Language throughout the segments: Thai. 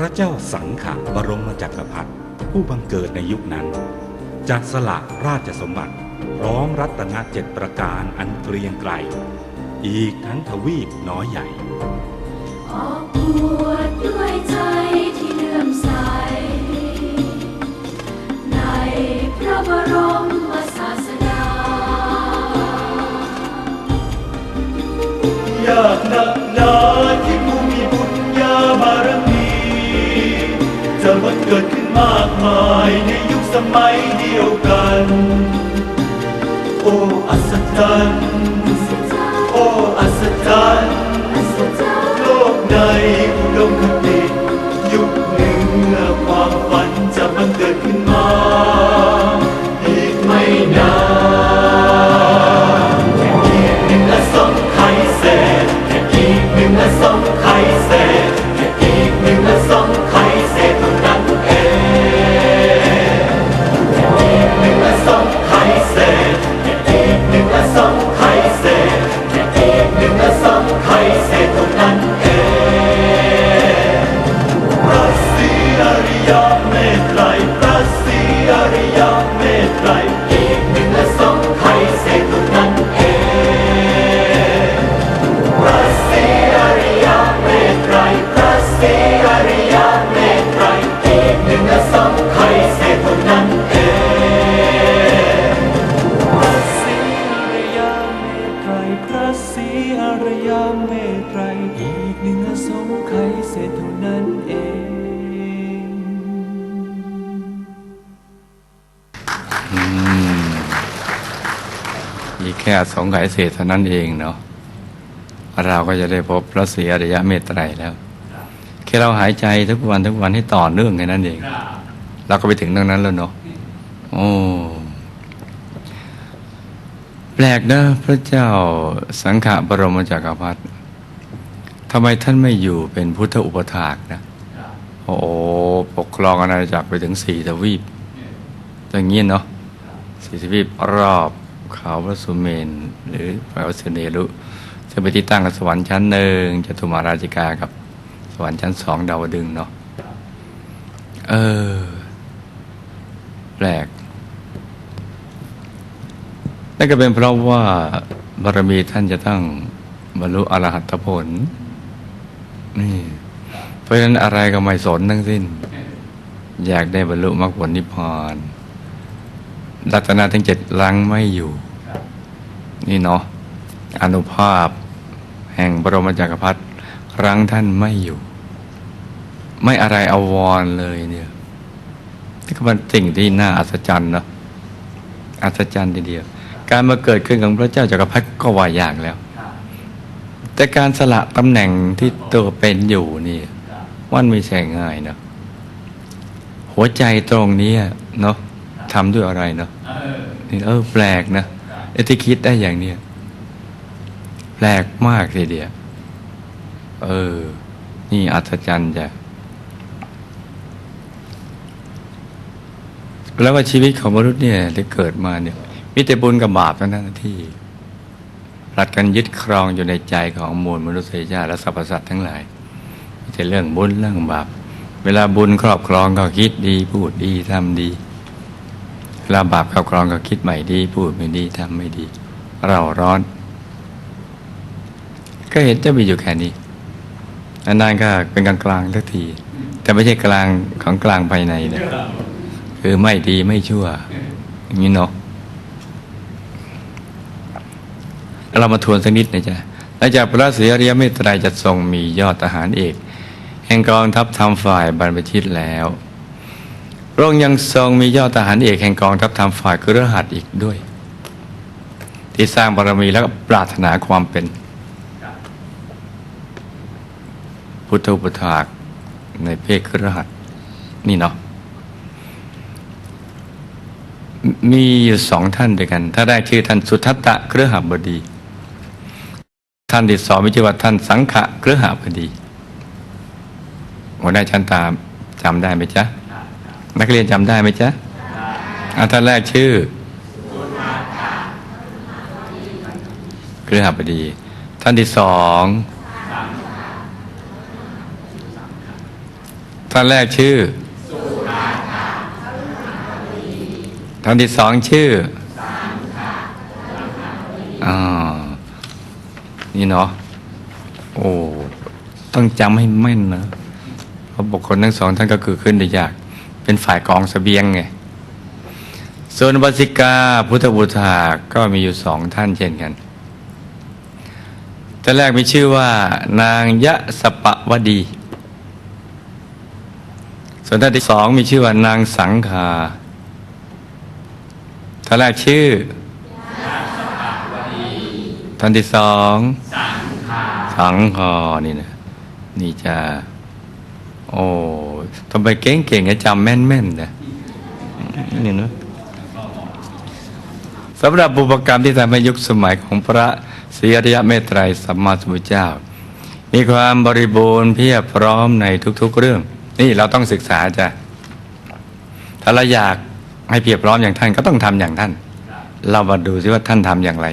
พระเจ้าสังขะบรมจักรพรรดิผู้บังเกิดในยุคนั้น จัดสละราชสมบัติพร้อมรัตนเจ็ดประการอันเกรียงไกรอีกทั้งทวีปน้อยใหญ่ออกบวชด้วยใจที่เลื่อมใส ในพระบรมศาสดายากหนักหนาที่ผู้มีบุญญาบารมีจะบัง เกิดขึ้นมากมายในยุคสมัยเดียวกัน โอ้อัศจรรย์โอ้อัศจรรย์ อริยเมตไตรอีกหนึ่งอสงไขยเศษเท่านั้นเองมีแค่สองไขยเศษเท่านั้นเองเนาะเราก็จะได้พบพระศรีอริยเมตไตรแล้วแค่เราหายใจทุกวันทุกวันให้ต่อเนื่องแค่นั้นเองเราก็ไปถึงตรงนั้นแล้วเนาะโอ้ แปลกนะพระเจ้าสังฆบรมจักรพรรดิทำไมท่านไม่อยู่เป็นพุทธอุปถากนะ โอ้โหปกครองอาณาจักรไปถึงสี่ทวีปอย่างนี้เนาะสี่ทวีปรอบเขาพระสุเมน หรือพระวสเนรุซึ่งเป็นที่ตั้งสวรรค์ชั้นหนึ่งจตุมาราชิกากับสวรรค์ชั้นสองดาวดึงเนาะเออ แปลก นั่นก็เป็นเพราะว่าบารมีท่านจะต้องบรรลุอรหัตผล นี่ เพราะฉะนั้นอะไรก็ไม่สนทั้งสิ้น อยากได้บรรลุมรรคผลนิพพานรัตนาทั้งเจ็ดลังไม่อยู่ นี่เนาะอนุภาพ แห่งบรมจักรพรรดิรั้งท่านไม่อยู่ ไม่อะไรอาวรเลยเนี่ยนี่ก็เป็นสิ่งที่น่าอัศจรรย์เนาะอัศจรรย์ทีเดียว การมาเกิดขึ้นของพระเจ้าจักรพรรดิก็ว่ายากแล้ว แต่การสละตำแหน่งที่ตัวเป็นอยู่นี่มันไม่ใช่ง่ายเนาะหัวใจตรงนี้เนาะทำด้วยอะไรเนาะนี่เออแปลกนะไอ้ที่คิดได้อย่างเนี้ยแปลกมากทีเดียวเออ นี่อัศจรรย์จ้ะแล้วว่าชีวิตของมนุษย์เนี่ยได้เกิดมาเนี่ย มีแต่บุญกับบาปเท่านั้นที่ผลัดกันยึดครองอยู่ในใจของมวลมนุษยชาติและสรรพสัตว์ทั้งหลายมีแต่เรื่องบุญเรื่องบาปเวลาบุญครอบครองก็คิดดีพูดดีทำดีเวลาบาปครอบครองก็คิดใหม่ดี พูดไม่ดีทำไม่ดี เราร้อน ก็เห็นจะมีอยู่แค่นี้นานๆก็เป็นกลางกลางๆสักที แต่ไม่ใช่กลางของกลางภายในเนี่ยคือไม่ดีไม่ชั่วอย่างนี้เนาะ เรามาทวนสักนิดนะจ๊ะหลังจากพระศรีอริยเมตไตรจะทรงมียอดทหารเอก แห่งกองทัพทำฝ่ายบรรพชิตแล้วพระองค์ยังทรงมียอดทหารเอกแห่งกองทัพทำฝ่ายกุรหัสอีกด้วย ที่สร้างบารมีแล้วก็ปรารถนาความเป็น พุทธอุปถากในเพศครหัสนี่เนาะมมีอยู่สองท่านด้วยกัน ถ้าได้ชื่อท่านสุทัตตะเครือหบดี ท่านที่สองมีชื่อว่าท่านสังขะเครือหบดีหัวหน้าชั้นตามจำได้ไหมจ๊ะ นักเรียนจำได้ไหมจ๊ะอะท่านแรกชื่อเครือหบดี ท่านที่สองท่านแรกชื่อท่านที่สองชื่ออ่า นี่เนาะโอ้ต้องจำให้แม่นนะเพราะบุคคลทั้งสองท่านก็คือขึ้นได้ยาก เป็นฝ่ายกองเสบียงไงส่วนวสิกาพุทธบูชาก็มีอยู่สองท่านเช่นกันท่านแรกมีชื่อว่า นางยะสปะวดี ส่วนท่านที่สองมีชื่อว่านางสังคาท่านแรกชื่อ ท่านที่สอง สังคานี่นะนี่จะ โอ้ทำไมเก่งๆอะจำแม่นๆนะนี่นะสำหรับบุพกรรมที่ทำให้ยุคสมัยของพระศรีอริยเมตไตรสัมมาสัมพุทธเจ้า มีความบริบูรณ์เพียบพร้อมในทุก ๆ เรื่อง นี่เราต้องศึกษาจ้ะถ้าเราอยากให้เพียบพร้อมอย่างท่านก็ต้องทำอย่างท่าน เรามาดูซิว่าท่านทำอย่างไร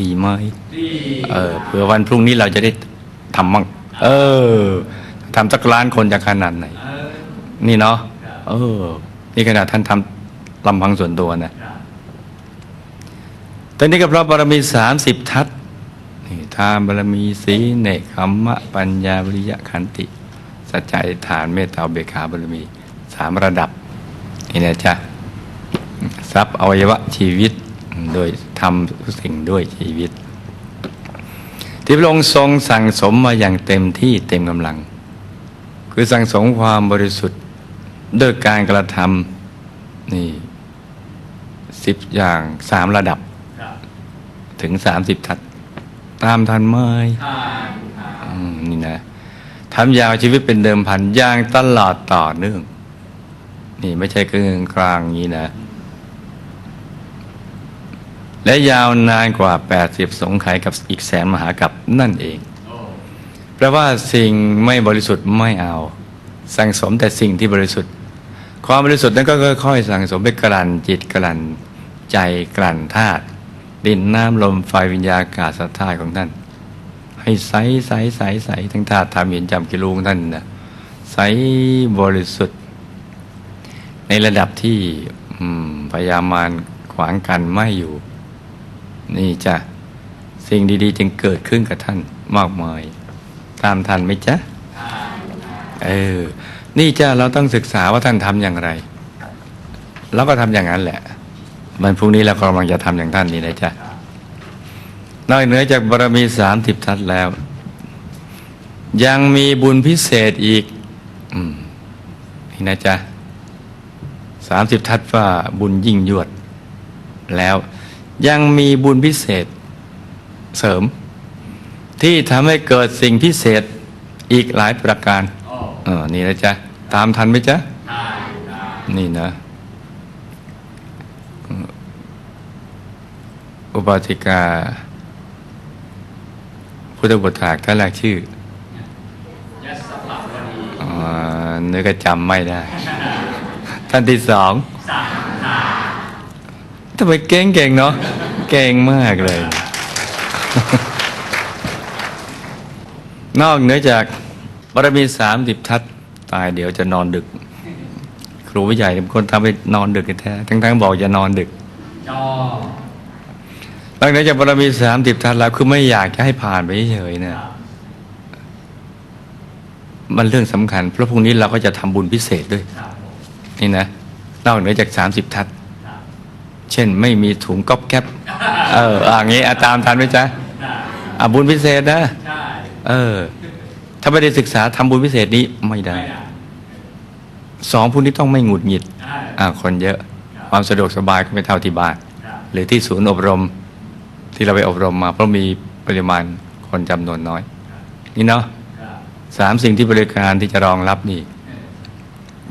ดีไหมเออเผื่อวันพรุ่งนี้เราจะได้ทำมั่งเออทำสักล้านคนจะขนาดไหน นี่เนาะเออ นี่ขนาดท่านทำลำพังส่วนตัวนะตอนนี้ก็เพราะบารมีสามสิบทัศน์นี่ทานบารมีสีเนกขมมะปัญญาวิริยะขันติ สัจจะอธิษฐานเมตตาอุเบกขาบารมีสามระดับนี่นะจ๊ะทรัพย์อวัยวะชีวิต โดยทำทุกสิ่งด้วยชีวิต ที่พระองค์ทรงสั่งสมมาอย่างเต็มที่เต็มกำลัง คือสั่งสมความบริสุทธิ์ด้วยการกระทำนี่สิบอย่างสามระดับ ถึงสามสิบทัศตามทันไหมอืมนี่นะทำยาวชีวิตเป็นเดิมพันอย่างตลอดต่อเนื่อง นี่ไม่ใช่กึ่งกลางนี้นะ และยาวนานกว่า 80 สงไขยกับอีกแสนมหากับนั่นเองแปลว่าสิ่งไม่บริสุทธิ์ไม่เอา สั่งสมแต่สิ่งที่บริสุทธิ์ ความบริสุทธิ์นั้นก็ค่อยๆสั่งสมไปกลั่นจิตกลั่นใจกลั่นธาตุดินน้ำลมไฟวิญญาอากาศสัทธาตุของท่าน ให้ใสใสใสใสทั้งธาตุธรรมเห็นจำกิรูของท่านนะใสบริสุทธิ์ ในระดับที่อืมพยามมาขวางกันไม่อยู่ นี่จ้ะ สิ่งดีๆ จึงเกิดขึ้นกับท่านมากมาย ตามทันไหมจ๊ะเออ นี่จ้ะเราต้องศึกษาว่าท่านทำอย่างไร แล้วก็ทำอย่างนั้นแหละวันพรุ่งนี้เรากำลังจะทำอย่างท่านนี่นะจ๊ะนอกเหนือจากบารมีสามสิบทัศน์แล้ว ยังมีบุญพิเศษอีกอืมนี่นะจ๊ะสามสิบทัศน์ว่าบุญยิ่งยวดแล้ว ยังมีบุญพิเศษเสริม ที่ทำให้เกิดสิ่งพิเศษอีกหลายประการเออนี่นะจ๊ะ ตามทันไหมจ๊ะนี่นะ อุบาสิกา พุทธบุตรากท่านแรกชื่ออ๋อเนื้อก็จำไม่ได้ ท่านที่สอง ทำไมเก่งเก่งๆเนาะเก่งมากเลย นอกเหนือจากบารมีสามสิบทัศตายเดี๋ยวจะนอนดึก ครูวิใหญ่เป็นคนทำให้นอนดึกแท้ๆทั้งๆบอกอย่านอนดึกนอกเหนือจากบารมีสามสิบทัศแล้วคือไม่อยากจะให้ผ่านไปเฉยๆนะมันเรื่องสำคัญ เพราะพรุ่งนี้เราก็จะทำบุญพิเศษด้วย นี่นะนอกเหนือจากสามสิบทัศ เช่นไม่มีถุงก๊อบแก๊บเอออย่างงี้อาตามทันไหมจ๊ะอะบุญพิเศษนะเออ ถ้าไม่ได้ศึกษาทำบุญพิเศษนี้ไม่ได้ สองพวกนี้ต้องไม่หงุดหงิดอ่าคนเยอะความสะดวกสบายก็ไม่เท่าที่บ้านหรือที่ศูนย์อบรมที่เราไปอบรมมาเพราะมีปริมาณคนจำนวนน้อย นี่เนาะสามสิ่งที่บริการที่จะรองรับนี่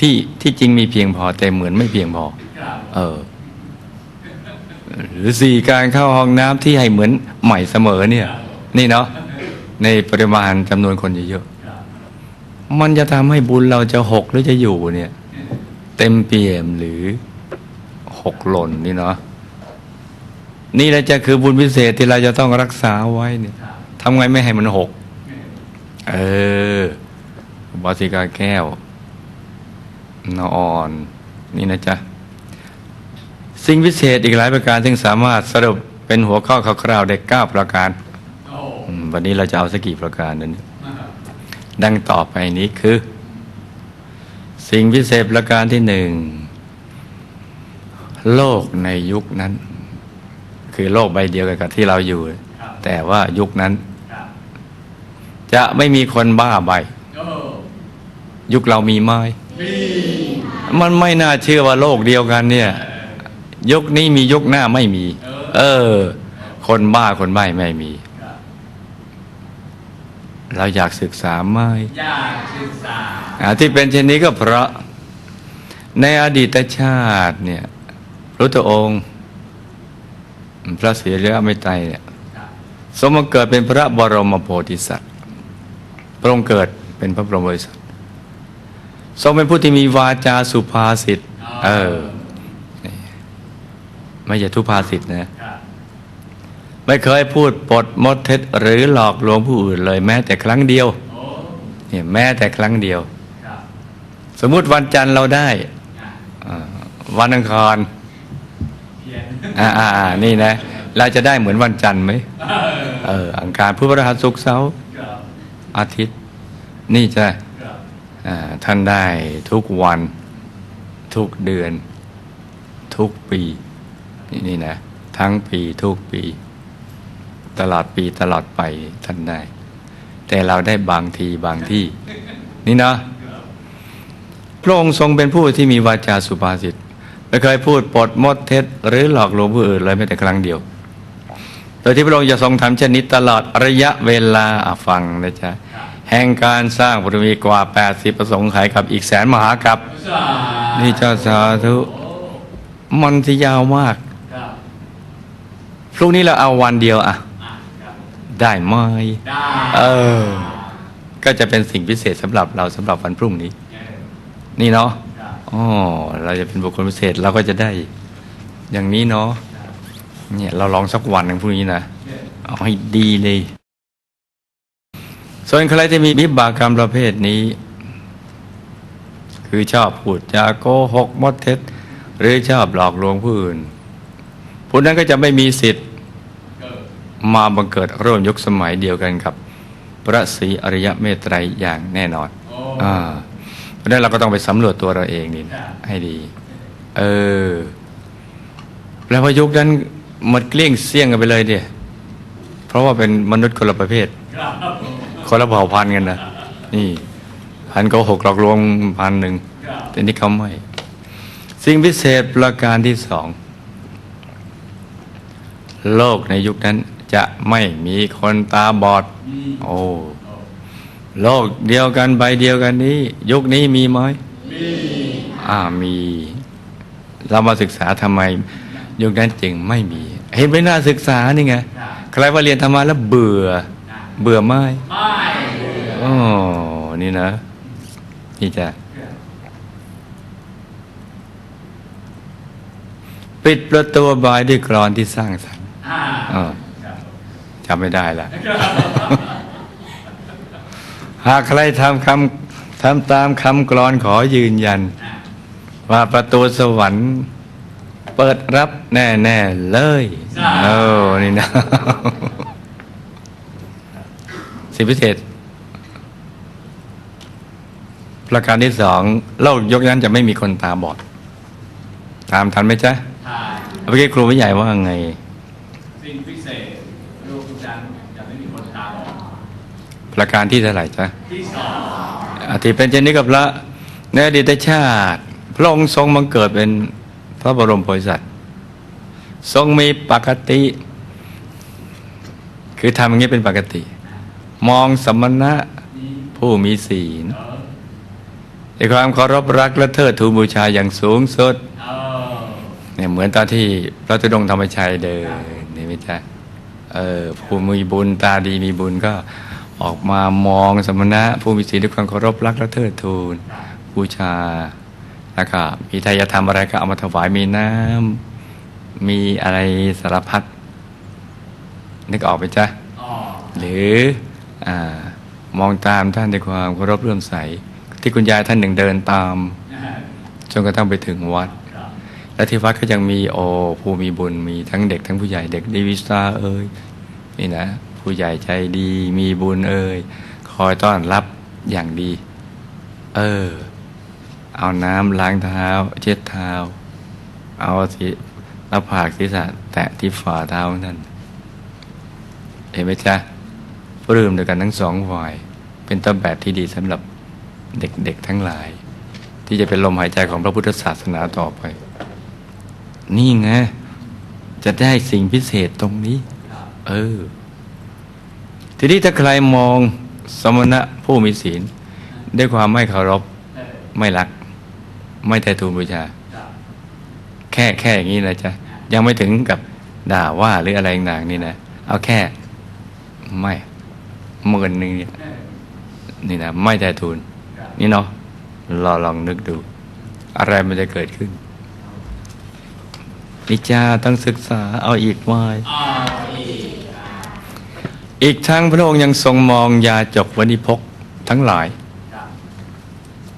ที่ที่จริงมีเพียงพอแต่เหมือนไม่เพียงพอ เออ หรือสี่การเข้าห้องน้ำที่ให้เหมือนใหม่เสมอเนี่ย นี่เนาะในปริมาณจำนวนคนเยอะๆมันจะทำให้บุญเราจะหกหรือจะอยู่เนี่ย เต็มเปี่ยมหรือหกหล่นนี่เนาะนี่แหละจะคือบุญพิเศษที่เราจะต้องรักษาไว้เนี่ยทำไงไม่ให้มันหก เออบอสิกาแก้ว นอน นี่นะจ๊ะ สิ่งพิเศษอีกหลายประการซึ่งสามารถสรุปเป็นหัวข้อคร่าวๆได้9ประการอืมวันนี้เราจะเอาสักกี่ประการนั้นดังต่อไปนี้คือ สิ่งพิเศษประการที่หนึ่งโลกในยุคนั้น คือโลกใบเดียวกันกับที่เราอยู่ แต่ว่ายุคนั้น จะไม่มีคนบ้าใบ ยุคเรามีไหมมันไม่น่าเชื่อว่าโลกเดียวกันเนี่ย ยุคนี้มียุคหน้าไม่มี เออ คนบ้าคนใบ้ไม่มี เราอยากศึกษาไหมอยากศึกษาอ่าที่เป็นเช่นนี้ก็เพราะ ในอดีตชาติเนี่ยพระพุทธองค์พระศรีระไม่ไตรเนี่ยสมมาเกิดเป็นพระบรมโพธิสัตว์ พระองค์เกิดเป็นพระบรมโพธิสัตว์ทรงเป็นผู้ที่มีวาจาสุภาษิต เออนี่ ไม่ใช่ทุพาษิตนะไม่เคยพูดปดมดเท็จหรือหลอกลวงผู้อื่นเลย แม้แต่ครั้งเดียวเนี่ยแม้แต่ครั้งเดียว สมมุติวันจันทร์เราได้อ่าวันอังคารอ่าอ่าอ่านี่นะ เราจะได้เหมือนวันจันทร์ไหมเอออังคารพุธพฤหัสศุกร์เสาร์อาทิตย์ นี่จะอ่าท่านได้ทุกวัน ทุกเดือน ทุกปี นี่นี่นะ ทั้งปีทุกปี ตลอดปีตลอดไปท่านได้ แต่เราได้บางทีบางที่ นี่นะพระองค์ทรงเป็นผู้ที่มีวาจาสุภาษิตไม่เคยพูดปดมดเท็จ หรือหลอกลวงผู้อื่นเลยแม้แต่ครั้งเดียว โดยที่พระองค์จะทรงทำเช่นนี้ตลอดระยะเวลาอฟังนะจ๊ะแห่งการสร้างบารมีกว่า 80 ประสงค์ไขยกับอีกแสนมหากับ นี่เจ้าสาธุ มันที่ยาวมาก พรุ่งนี้เราเอาวันเดียวอะได้ไหมได้เออ ก็จะเป็นสิ่งพิเศษสำหรับเราสำหรับวันพรุ่งนี้ นี่เนาะอ๋อเราจะเป็นบุคคลพิเศษเราก็จะได้ อย่างนี้เนาะเนี่ยเราลองสักวันหนึ่งพรุ่งนี้นะเอาให้ดีเลย ส่วนใครที่มีวิบากกรรมประเภทนี้ คือชอบพูดจาโกหกมดเท็จ หรือชอบหลอกลวงผู้อื่น ผู้นั้นก็จะไม่มีสิทธิ์มาบังเกิดร่วมยุคสมัยเดียวกันกับ พระศรีอริยเมตไตรอย่างแน่นอนอ่าเพราะฉะนั้นเราก็ต้องไปสำรวจตัวเราเองนี่นะให้ดี เออแปลว่ายุคนั้นหมดเกลี้ยงเสี่ยงกันไปเลยเดียเพราะว่าเป็นมนุษย์คนละประเภท คนละเผ่าพันธุ์กันนะ นี่พันก็หกหลอกลวงพันหนึ่งแต่นี่เขาไม่ สิ่งพิเศษประการที่สอง โลกในยุคนั้นจะไม่มีคนตาบอด โอ้โลกเดียวกันใบเดียวกันนี้ ยุคนี้มีไหมมีอ่ามี เรามาศึกษาทำไม ยุคนั้นจึงไม่มี เห็นไหมน่าศึกษานี่ไงใครว่าเรียนธรรมะแล้วเบื่อ เบื่อไหมไม่อ๋อนี่นะ นี่จะปิดประตูบายด้วยกรอนที่สร้างสรรค์อ่าอ้าว จำไม่ได้ละหากใครทำคำทำตามคำกรอนขอยืนยัน ว่าประตูสวรรค์ เปิดรับแน่ๆเลยโอ้นี่นะสิพิเศษประการที่สองโลกยกนั้นจะไม่มีคนตาบอด ตามทันไหมจ๊ะถ่ายเมื่อกี้ครูผู้ใหญ่ว่าไง สิ่งพิเศษลูกทุกจันทร์จะไม่มีคนตาบอด ประการที่เท่าไหร่จ๊ะที่สองอาทิเป็นเช่นนี้กับพระในอดีตชาติ พระองค์ทรงบังเกิดเป็นพระบรมโพธิสัตว์ทรงมีปกติ คือทำอย่างนี้เป็นปกติ มองสมณะผู้มีศีลในความเคารพรักและเทิดทูนบูชาอย่างสูงสุดเนี่ยเหมือนตอนที่พระธุดงธรรมชัยเดินนี่ไม่ใช่เออผู้มีบุญตาดีมีบุญก็ ออกมามองสมณะผู้มีศีลด้วยความเคารพรักและเทิดทูนบูชาแล้วก็มีทายธรรมอะไรก็เอามาถวายมีน้ำมีอะไรสารพัดนึกออกไปจ้ะอ๋อหรืออามองตามท่านด้วยความเคารพเรื่อมใส ที่คุณยายท่านหนึ่งเดินตามจนกระทั่งไปถึงวัด และที่วัดก็ยังมีโอผู้มีบุญมีทั้งเด็กทั้งผู้ใหญ่เด็กดีวิสตาเอ่ยนี่นะ ผู้ใหญ่ใจดี มีบุญเอ่ยคอยต้อนรับอย่างดี เออ เอาน้ำล้างเท้า เช็ดเท้า เอาสิหน้าผากศีรษะแตะที่ฝ่าเท้าของท่นเห็นไหมจ๊ะปลื้มด้วยกันทั้งสองฝ่าย เป็นต้นแบบที่ดีสำหรับเด็กๆทั้งหลาย ที่จะเป็นลมหายใจของพระพุทธศาสนาต่อไป นี่ไงจะได้สิ่งพิเศษตรงนี้ เออ ทีนี้ถ้าใครมองสมณะผู้มีศีล ด้วยความไม่เคารพไม่รัก ไม่แต่ทูลบูชา แค่แค่อย่างนี้นะจ๊ะ ยังไม่ถึงกับด่าว่าหรืออะไรต่างๆนี่นะ เอาแค่ ไม่หมื่นหนึ่งเนี่ยนี่นะไม่แต่ทูลนี่เนาะเราลองนึกดู อะไรมันจะเกิดขึ้นนิจาต้องศึกษาเอาอีกไว้ อีกทั้งพระองค์ยังทรงมองยาจกวันิพกทั้งหลาย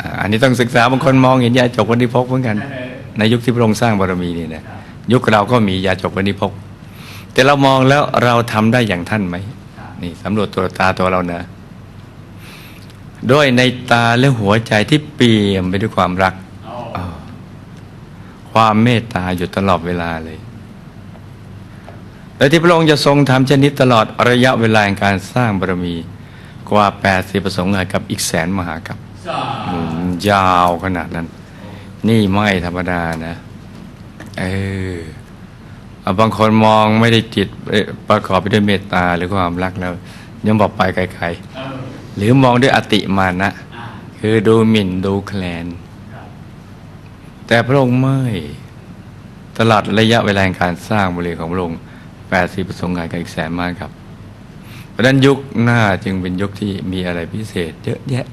อ่าอันนี้ต้องศึกษาบางคนมองเห็นยาจกวันิพกเหมือนกัน ในยุคที่พระองค์สร้างบารมีนี่นะยุคเราก็มียาจกวันิพก แต่เรามองแล้วเราทำได้อย่างท่านไหมนี่สำรวจตัวตาตัวเรานะด้วยในตาและหัวใจที่เปี่ยมไปด้วยความรักอ่าความเมตตาอยู่ตลอดเวลาเลย และที่พระองค์จะทรงทำเช่นนี้ตลอดระยะเวลาการสร้างบารมี กว่า 80 ประสงค์กับอีกแสนมหากับอืมยาวขนาดนั้น นี่ไม่ธรรมดานะ เออบางคนมองไม่ได้จิตประกอบไปด้วยเมตตาหรือความรักแล้ว ยังบอกไปไกลๆหรือมองด้วยอติมานะ คือดูหมิ่นดูแคลน แต่พระองค์ไม่ ตลอดระยะเวลาการสร้างบริเวณของพระองค์ แปดสิบปสงค์งนกันอีกแสนมากครับ เพราะนั้นยุคหน้าจึงเป็นยุคที่มีอะไรพิเศษเยอะแยะ